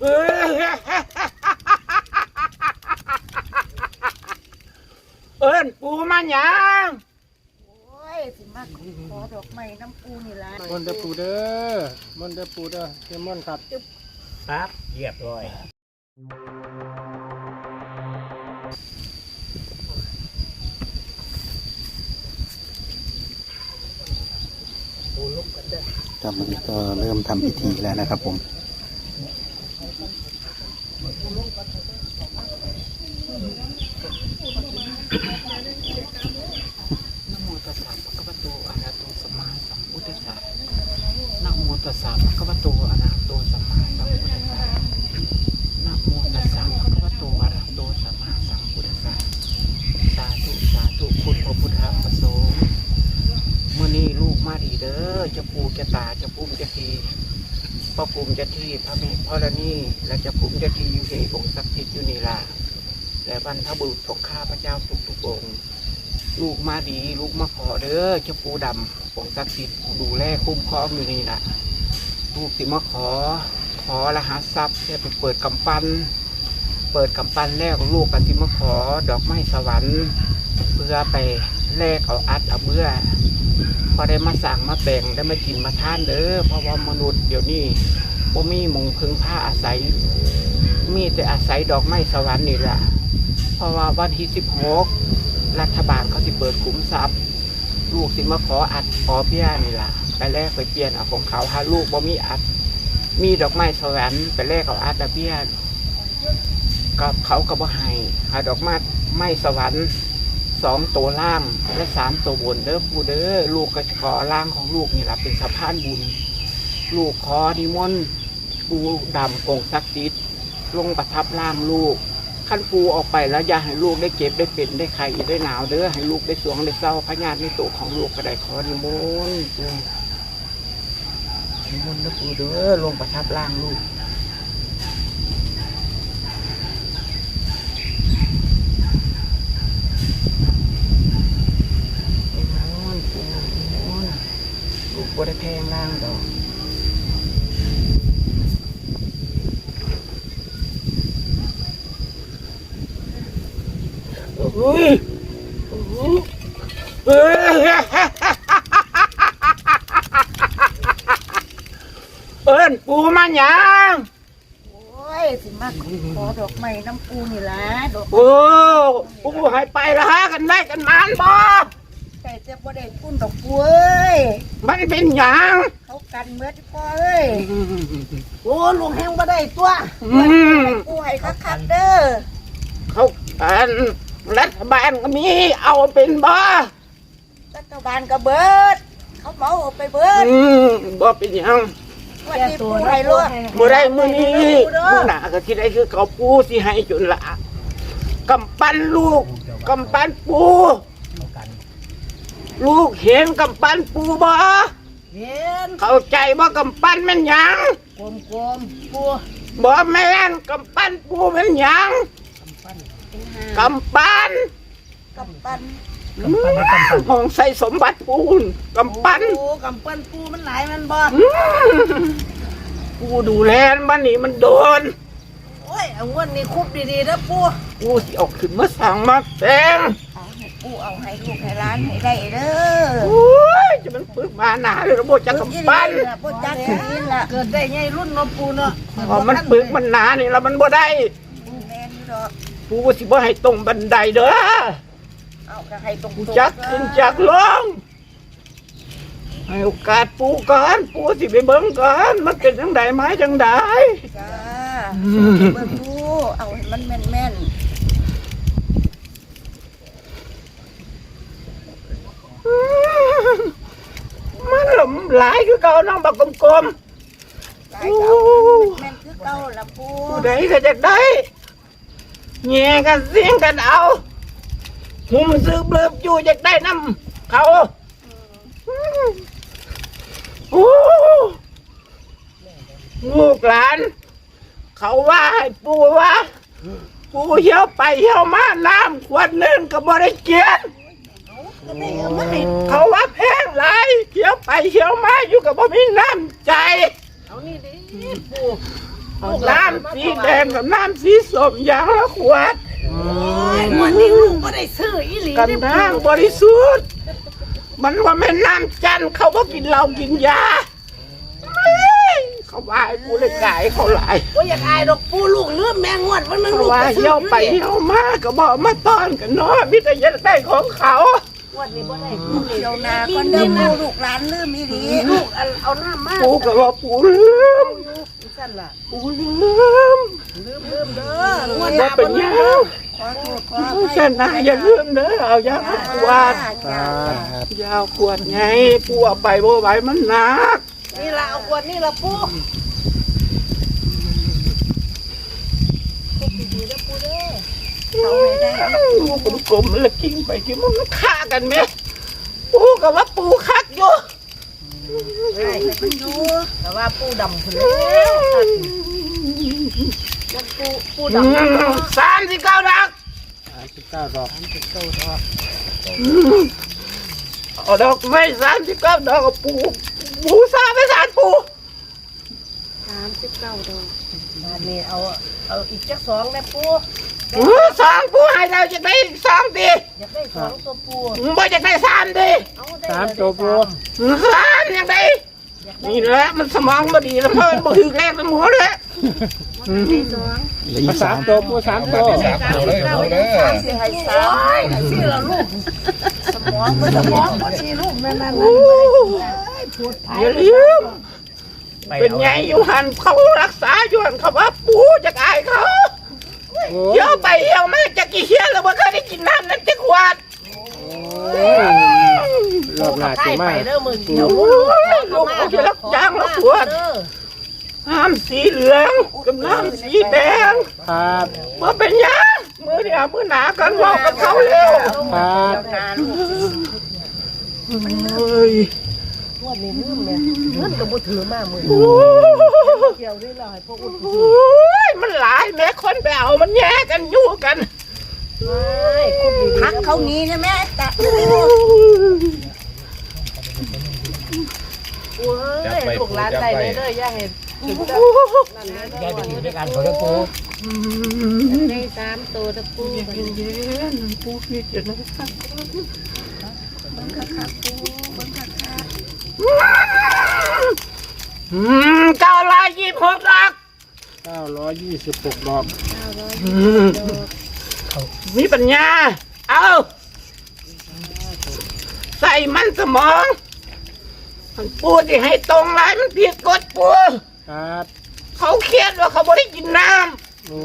เอ้ยเอิ้นปูมาหยังโอ้ยสิมาขอดอกไม้น้ำปูนี่ล่ะมนต์เด้อปูเด้อมนต์เด้อปูเด้อเตรียมมนต์ครับครับเรียบร้อยตอนนี้ก็เริ่มทำพิธีแล้วนะครับผม นะโมตัสสะภะคะวะโตอะระหะโตสัมมาสัมพุทธัสสะนะโมตัสสะภะคะวะโตอะระหะโตสัมมาสัมพุทธัสสะนะโมตัสสะภะคะวะโตอะระหะโตสัมมาสัมพุทธัสสะสาธุสาธุคุณพระพุทธพระสงฆ์มื่อนี้ลูก มาดีเด้อเจะปูเจะตาเจะภูมิเจะทีพระภูมิเจะที่พระเมธรณีและเจะภูมิเจะที่อยู่ในองค์ศักดิ์สิทธิ์อยู่นี่ล่ะและบรรพบุรุษของข้าพระเจ้าทุกๆองค์ลูกมาดีลูกมาขอเด้อเจ้าปูดำองค์ศักดิ์สิทธิ์ดูแลคุ้มครองอยู่นี่นะลูกสิมาขอ ขอรหัสทรัพย์จะไปเปิดกำปั้นเปิดกำปั้นแรกลูกกสิมาขอ ดอกไม้สวรรค์เพื่อไปแลกเอาอัดเอาเบื่อ อได้มาสั่งมาแบ่งได้มากินมาท่านเด้อเพราะว่ามนุษย์เดี๋ยวนี้บ่มีมงพึงผ้าอาศัย มีแต่อาศัยดอกไม้สวรรค์นี่แหละเพราะว่าวันที่สิบหกรัฐบาลเขาสิเปิดขุมทรัพย์ ลูกสิมาขออัดขอเพี้ยนี่ละไปแลกไปเปลี่ยนเอาของเขาหาลูกบ่มีอัด มีดอกไม้สวรรค์ไปแลกเอาอัดเอาเพี้ยนกับเขาก็บ่ให้หาดอกไม้ไม้สวรรค์ สองตัวล่างและสามตัวบนเด้อผู้เด้อลูกก็ขอล่างของลูกนี่แหละเป็นสะพานบุญ ลูกขอนิมนต์ปูดำองค์ศักดิ์สิทธิ์ลงประทับร่างลูกขั้นปูออกไปแล้วอย่าให้ลูกได้เก็บได้เป็นได้ไข่ได้หนาวเด้อให้ลูกได้สวงได้เศร้าพญาติในตัวของลูกก็ได้ขอนิมนต์ปูนิมนต์นะปูเด้อลงประทับร่างลูกนิมนต์ปูนิมนต์ลูก บ่ได้แพงร่างดอกอุ้ยเอ้ยเอิ้นปูมาหยังโอ้ย สิมาขอดอกไม้น้ำปูนี่ล่ะดอกโอ้ปูให้ไปละฮะกันได้กันนานบ่แต่ จะบ่ได้ปุ้นดอกปูเอ้ยมันเป็นหยังเขากันเมื่อที่พ่อเอ้ยโอ้ลุงแห้งบ่ได้ตัวอืมปูให้คักๆเด้อเขาอันรัฐบาลก็มีเอาเป็นบ่รัฐบาลก็เบิด เขาเหมาเอาไปเบิดอืมบ่เป็นหยังวันนี้ปูให้รวดบ่ได้มื้อนี้ปูเด้อมื้อหน้าก็สิได้คือเขาปูสิให้จนละกำปั้นลูกกำปั้นปู ลูกเห็นกำปั้นปูบ่เห็นเข้าใจบ่กำปั้นแม่นหยังกลมๆปูบ่แม่นกำปั้นปูแม่นหยังเป็นหากำปั้นกำปั้นของใส่สมบัติปูนกำปั้นโอ้กำปั้นปูมันหลายมันบ่อืมปูดูแลมันนี่มันโดนโอ้ยเอางวดนี้คุบดีๆนะปูปูสิเออกขึ้นมาสั่งมาแตง เอาให้ปูเอาให้ลูกให้ร้านให้ได้เด้อโอ้ยจะมันปึกมาหนาเลยระบบจักกำปั้นปูจักแค่นี้ล่ะเกิดได้ไงรุ่นเนาะปูเนาะพอมันปึกมันหนานี่แล้วมันบ่ได้แม่นอยู่ดอกปูสิบ่ให้ตรงบันไดเด้อเอาก็ให้ตรงปูๆจักขึ้นจักลงให้โอกาสปูก่อนปูสิไปเบิ่งก่อนมันเป็นจังไดไม้จังไดจ้าเบิ่งดูเอาให้มันแม่นมัน หลมหลายคือเก่าน้องบักกลมๆได้ก็เอาแม่นคือเก่าล่ะปูๆผู้ใดก็จะได้แง่กันเสียงกันเอาหุ่มซื้อเบลิบอยู่จะได้น้ำเขาโอ้ลูกหลาน เขาว่าให้ปูว่า ปูเหี่ยวไปเหี่ยวมาน้ำขวดหนึงก็บ่ได้เกียนก็ได้ เอามาให้เขาว่าแพงหลายเหี่ยวไปเหี่ยวมาอยู่กับบ่มีน้ำใจเอานี่ดิปูน้ำสีแดงกับน้ำสีส้มอย่างละขวดวันนี้ลูกก็ได้ซื้ออีหลีกันนางบริสุทธิ์มันว่าแม่น้ำจันทร์เขาว่ากินเหล้ากินยาเฮ้ยเขาว่าให้กูเลยกายเขาหลายว่าอยากอายดอกปูลูกเลื่อมแมงงวดวันนึงเขาลูกว่าก็ซื้อเที่ยวไปเที่ยวมาก็บอกมาต้อนกันเนาะมิตรยันได้ของเขา วันนี้บ่ได้ปูเดียวนาก็เดิมลูกหลานลืมอีหลีลูกเอาหน้ามาปูก็ว่าปูลืมสั่นล่ะปูลืมลืมลืมเด้อว่าเป็นยังขอโทษขออภัยแค่นาอย่าลืมเด้อเอายาขวดจ้าครับยาวขวดไงปูเอาไปบ่ไหวมันหนักนี่ละเอาขวดนี่ละปูดีๆนะปูเด้อ เอาให้ได้ลูกกลมๆแล้วกิ้งไปกิ้งมันฆ่ากันไหมปูก็ว่าปูคักอยู่ใช่มันอยู่แต่ว่าปูดำคนแล้วมันปูปูดำสามสิบเก้าดักสามสิบเก้าดอกเอาดอกไม้สามสิบเก้าดอกกับปูปูซาไปสารปูสามสิบเก้าดอกมานี่เอาเอาอีกจักสองนะปูเออสองปูให้เราจะได้สองดีอยากได้สองตัวปูบ่จะได้สามดีเอาได้สามตัวปูสามยังไงนี่แหละมันสมองบ่ดีแล้วเพิ่นบ่ถึงแรกแล้วหมดเลยเหลืออีมากสาสามมตัวปูสามตัวสามตัวเลยเอาเลยสามสิให้สามให้สี่ละลูกสมองมันสมองมันสี่ลูกนั่นนั่นโอ้อย่าลืมเป็นไงอยู่หันเขารักษาอยู่หันเขาว่าปูจะอายเขาโอ้ เที่ยวไปเที่ยวมาจะกี่เที่ยวแล้วบ่เคยได้กินน้ำนั้นจะขวดรอบหน้าใกสิล้มาไปเด้อมึงเดี๋ยวโอ้ยลูกเขาจะรับจ้างรับขวดน้ำสีเหลืองกับน้ำสีแดงครับมาเป็นหยังมือเดียวมือหนากันบอกกับเขาเร็วครับเฮ้ยวั นนี้ลืมเนี่ยเงินก็บ่ถือมามือโอ้เกี่ยวได้แล้วให้พวกอุ่นยมันหลายแม่คนไปเอามันแย่กันอยู่กันพักเขางี้ใช่ไหมตะโอ้ยลูกหลานได้เลยเด้อย่าเห็นถึงจะนั่นเลยยายไปกินด้วยกันขอได้ปูได้สามตัวตะปูเย็นเย็นๆปูพี่จะนะอืม เก้าร้อยยี่สิบหกดอกเก้าร้อยยี่สิบหกดอกอืมมีปัญญา เอาใส่มันสมอง มันปูที่ให้ตรงไรมันผิดกฎปูครับเขาเครียดว่าเขาไม่ได้กินน้โอ้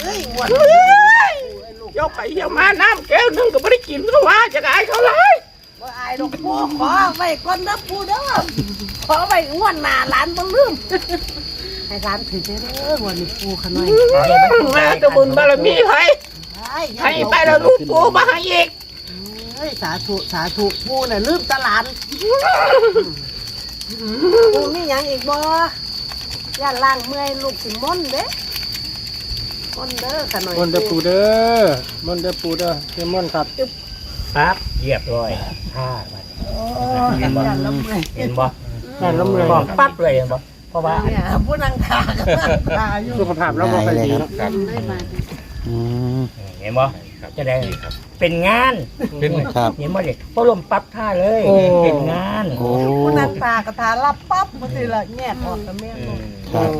เฮ้ยอ้วนำเฮ้ยยกไปเยี่ยมาน้ำแก้วหนึงก็ไม่ได้ ขอไว้ก่อนนะปูเด้อขอไว้งวดหน้าหลานบ่ลืมให้หลานถือเด้องวดนี้ปูขน้อยแม่จะบุญบารมีไผให้ไปแล้วลูกปูมาให้อีกเฮ้ยสาธุสาธุปูน่ะลืมตลาดปูมีหยังอีกบ่ย่าล่างเมื่อยลูกสิมนต์เด้มนต์เด้อขน้อยมนต์เด้อปูเด้อมนต์เด้อปูเด้อเจมอนครับปั๊บเรียบร้อยห้า บาทโอ้ยย่าละเมื่อยเห็นบ่นั่นล้มเลยบอกปั๊บเลยเห็นบ่เพราะว่าเนี่ยผู้นั่งทาก็นั่งทาอยู่สุขภาพเราบ่ค่อยดีเนาะอืมเห็นบ่จะได้เป็นงานเป็นครับเห็นบ่เด็กพอลมปั๊บท่าเลยเป็นงานโอ้ผู้นั่งตากระทารับปั๊บมันสิละแงกออกกับแม่ลูกครับ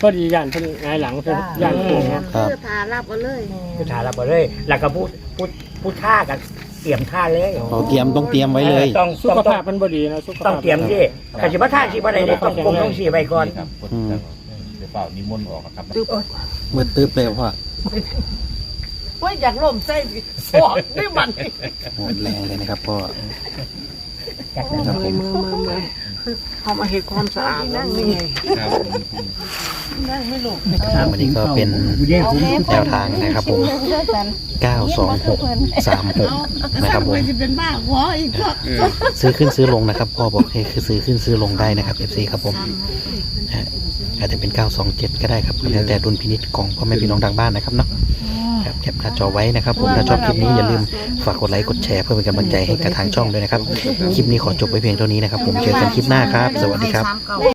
พอดีย่านเพิ่นหงายหลังเพิ่นย่านปูครับครับคือทารับก็เลยคือท่ารับไปเลย แล้วก็พูดพูดพูดท่ากัน เตรียมท่าเลยเขาเตรียมต้องเตรียมไว้เลย ต้องสุต้องขต้องภาพมันบ่ดีนะสุขต้อภางพเตรียมสิกสิบ่ท่าสิบ่ได้เลยต้องกลมต้องสีไว้ก่อนครับอืม เดี๋ยวเปล่านิมนต์ออกครับมืดตึ๊บเลยพ่อว่าอยากล่มใส่ฟอกด้วยมัน โหดแรงเลยนะครับพ่อจากคนั้นรับผมมือมือมือ เขามาเห็ดความสะอาดนั่งนี่ครับนั่งไม่ลงครับวันนี้ก็เป็นแนวทางนะครับผม 926 36 นะครับผมเป็นบ้าหัวอีกพวกซื้อขึ้นซื้อลงนะครับ พ่อบอกให้คือซื้อขึ้นซื้อลงได้นะครับ FC ครับผมอาจจะเป็น 927 ก็ได้ครับแล้วแต่ดุลพินิจของพ่อแม่พี่น้องทางบ้านนะครับเนาะครับแคปหน้าจอไว้นะครับ ผมถ้าชอบคลิปนี้อย่าลืมฝากกดไลค์กดแชร์เพื่อเป็นกำลังใจให้กับทางช่องด้วยนะครับ คลิปนี้ขอจบไว้เพียงเท่านี้นะครับ ผมเจอกันคลิปหน้าครับ สวัสดีครับ